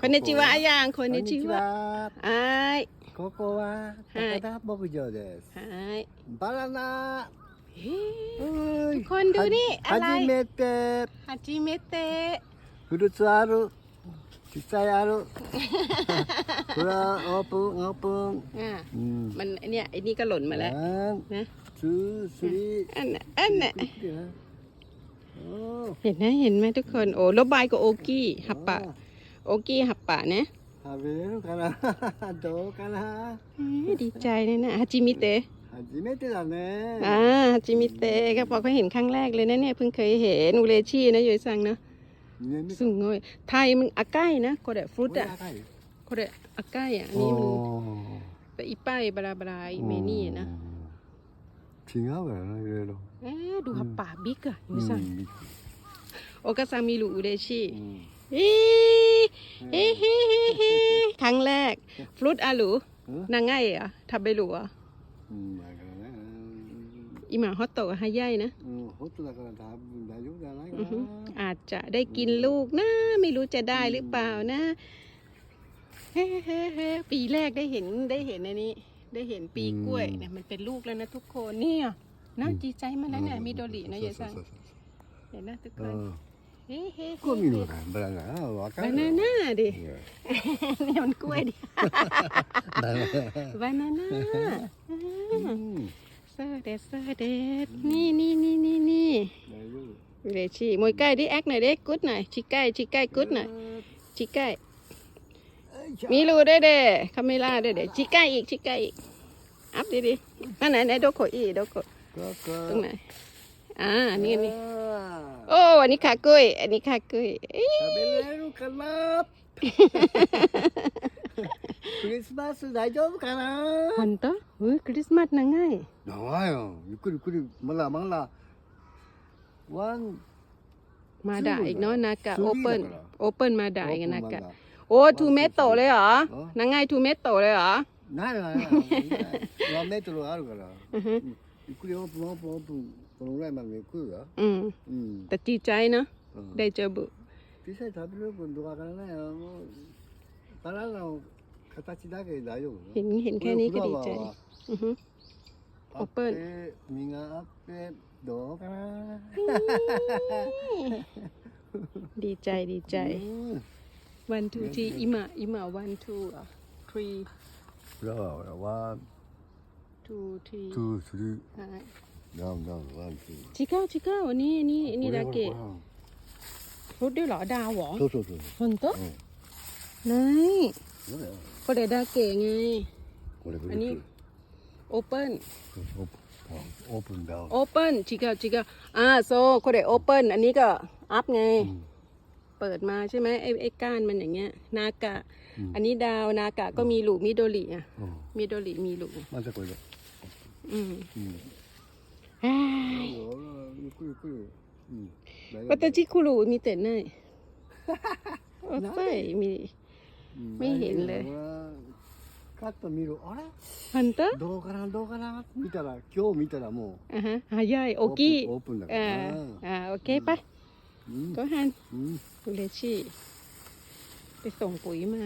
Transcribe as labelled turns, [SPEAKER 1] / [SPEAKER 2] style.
[SPEAKER 1] คนในจิวะอายังคนในจิวะ
[SPEAKER 2] は。
[SPEAKER 1] ไอ้าย
[SPEAKER 2] ここは
[SPEAKER 1] はい
[SPEAKER 2] 高田牧場です。
[SPEAKER 1] ไอ้าย
[SPEAKER 2] バナナ。
[SPEAKER 1] เฮ้ย
[SPEAKER 2] は
[SPEAKER 1] ทุกคนดูนี่อะไร
[SPEAKER 2] 初めて
[SPEAKER 1] ฮาจิเมเตะ
[SPEAKER 2] フルーツある。ちっちゃいある。これはオープンオープン。
[SPEAKER 1] อ่า
[SPEAKER 2] うん。
[SPEAKER 1] มันไอเนี่ยไอ้นี่ก็หล่นมาแล้ว
[SPEAKER 2] ワン、
[SPEAKER 1] นะ
[SPEAKER 2] ツー、スリー。
[SPEAKER 1] อันน่ะอันน่ะ
[SPEAKER 2] おー
[SPEAKER 1] เห็นนะเห็นไหมทุกคน โอ้แล้วบายกับโอกี้หับปะ
[SPEAKER 2] あー
[SPEAKER 1] โอเคฮับป่าเนะ
[SPEAKER 2] ฮับเบลกันนะโด
[SPEAKER 1] กันนะดีใจเนี่ยนะฮาจิมิเตะ
[SPEAKER 2] ฮาจิมิเตะจ้ะเนี่ย
[SPEAKER 1] อ่าฮาจิมิเตะก็บอเขาเห็นครั้งแรกเลยนะเนี่ยเพิ่งเคยเห็นอุเรชีนะยอยซังนะสูงเลยไทยมันอาก้ายนะโคได้ฟรุตอะโคได้อาก้ายอะนี่มันแต่อีป้ายบลาบลาอีเมนี่นะ
[SPEAKER 2] ทิ้งเอาไปนะ
[SPEAKER 1] เลยหรอเอ๊ดูฮับป่าบิ๊กอะยอยซังโอกาซามิลูอุเรชีอี ครั้งแรก ฟลุตอาหลูนาง่ายอะทำไปหลู
[SPEAKER 2] ว
[SPEAKER 1] อีหมาฮอตโตะฮะย่ายนะอาจจะได้กินลูกนะ ไม่รู้จะได้หรือเปล่านะเฮ้เฮ้เฮ้ปีแรกได้เห็นได้เห็นอันนี้ ได้เห็นปีกล้วยเนี่ยมันเป็นลูกแล้วนะทุกคนเนี่ยน่าจีใจมาแล้วเนี่ยมีโดรีนะยายสังเห็นนะทุกคน ก็มีห
[SPEAKER 2] นูบานาน่าว่ากัน
[SPEAKER 1] บานาน่าดินี่มันกล้วยดิบานาน่าเซอร์เดสเซอร์เดสนี่นี่นี่นี่นี่
[SPEAKER 2] เดี๋
[SPEAKER 1] ยวชีมวยใกล้ดิแอคหน่อยเด็กกุดหน่อยชิใกล้ชิใกล้กุดหน่อยชิใกล้มีรูด้วยเด็กคาเมล่าด้วยเด็กชิใกล้อีกชิใกล้อีกอัพดิดินั่นไหนไหนโดโคอีโดโคตรงไหน อ่าอันนี่นี่
[SPEAKER 2] あ
[SPEAKER 1] โอ้อันนี้ขากุ้ยอันนี้ขากุ้ยเอ้ย
[SPEAKER 2] ー食べれるかなクリスマス大丈夫かな
[SPEAKER 1] ฮันโตเฮ้ยคริสต์มาสนะง่าย
[SPEAKER 2] 長いよゆっくりゆっくりまだまだワン
[SPEAKER 1] มาด่าอีกเนาะนากะ
[SPEAKER 2] ซู
[SPEAKER 1] โอ
[SPEAKER 2] รี่
[SPEAKER 1] เปิล
[SPEAKER 2] だから
[SPEAKER 1] โอเปิลมาด่าอีก
[SPEAKER 2] オープン
[SPEAKER 1] นา
[SPEAKER 2] ま
[SPEAKER 1] กะ
[SPEAKER 2] だ
[SPEAKER 1] โอ้ทูเมโตเลยเหรอ
[SPEAKER 2] อ๋อ
[SPEAKER 1] นางง่ายทูเมโตเลยเหรอ
[SPEAKER 2] ないないないワンメートルあるから
[SPEAKER 1] อือฮึ
[SPEAKER 2] ゆっくりオープンオープンオープン このぐらいまで行くよ。うん。
[SPEAKER 1] うん。だちっちゃいな。
[SPEAKER 2] うん、
[SPEAKER 1] 大丈夫。小
[SPEAKER 2] さい食べる分とかわからないよ。もうバナナの形だけで大丈夫。
[SPEAKER 1] เห็นเห็นแค่นี้ก็ดีใจอือฮึ
[SPEAKER 2] โอเปิ
[SPEAKER 1] ลมีงา
[SPEAKER 2] อัพเปิลดอก
[SPEAKER 1] ดีใจดีใจ one two three 今今 one two three แล้วว่า
[SPEAKER 2] two three two three はい ン
[SPEAKER 1] ทูที
[SPEAKER 2] ツースリーダウンダウンワンツー
[SPEAKER 1] ชิก้าชิก้าอันนี้อันนี้อันนี้ดาเกะ
[SPEAKER 2] こ
[SPEAKER 1] รุดด้วยเหรอดาวเหรอ
[SPEAKER 2] れそうそうそう
[SPEAKER 1] คนโตะ
[SPEAKER 2] うん
[SPEAKER 1] ไหน
[SPEAKER 2] そうだよ
[SPEAKER 1] ก็เดดาเกะไง
[SPEAKER 2] これフ
[SPEAKER 1] あに
[SPEAKER 2] ルーツ
[SPEAKER 1] โอเปิล
[SPEAKER 2] オープンオープンダウン
[SPEAKER 1] โอเปิลชิก้าชิก้าอ่าโซก็เดโอเปิลอันนี้ก็อัพไง
[SPEAKER 2] うん
[SPEAKER 1] เปิดมาใช่ไหมไอ้ไอ้ก้านมันอย่างเงี้ย นากะ
[SPEAKER 2] うん
[SPEAKER 1] อันนี้ดาวนากะก็มีหลูมิโดริอ่ะ
[SPEAKER 2] うん
[SPEAKER 1] มิโดริมีหลู
[SPEAKER 2] まずはこれで
[SPEAKER 1] อืม
[SPEAKER 2] うん
[SPEAKER 1] เฮ้ย
[SPEAKER 2] ゆっくりゆっくりうん大丈夫
[SPEAKER 1] วัตจิคุรุมีแต่ไหนโอ้ยมี
[SPEAKER 2] うん
[SPEAKER 1] ไม่เห็นเลย
[SPEAKER 2] 大丈夫ほらカット見るあれ
[SPEAKER 1] ฮันเตอร์
[SPEAKER 2] どうかなどうかな見たら今日見たらも
[SPEAKER 1] อ่าฮะหายาย
[SPEAKER 2] う
[SPEAKER 1] โอกี้
[SPEAKER 2] オープンオープンだか
[SPEAKER 1] อ่า
[SPEAKER 2] らな
[SPEAKER 1] อ่าโอเคไป
[SPEAKER 2] うん
[SPEAKER 1] ก็ฮัน
[SPEAKER 2] うん
[SPEAKER 1] อุเลชี่ไปส่งปุ๋ยมา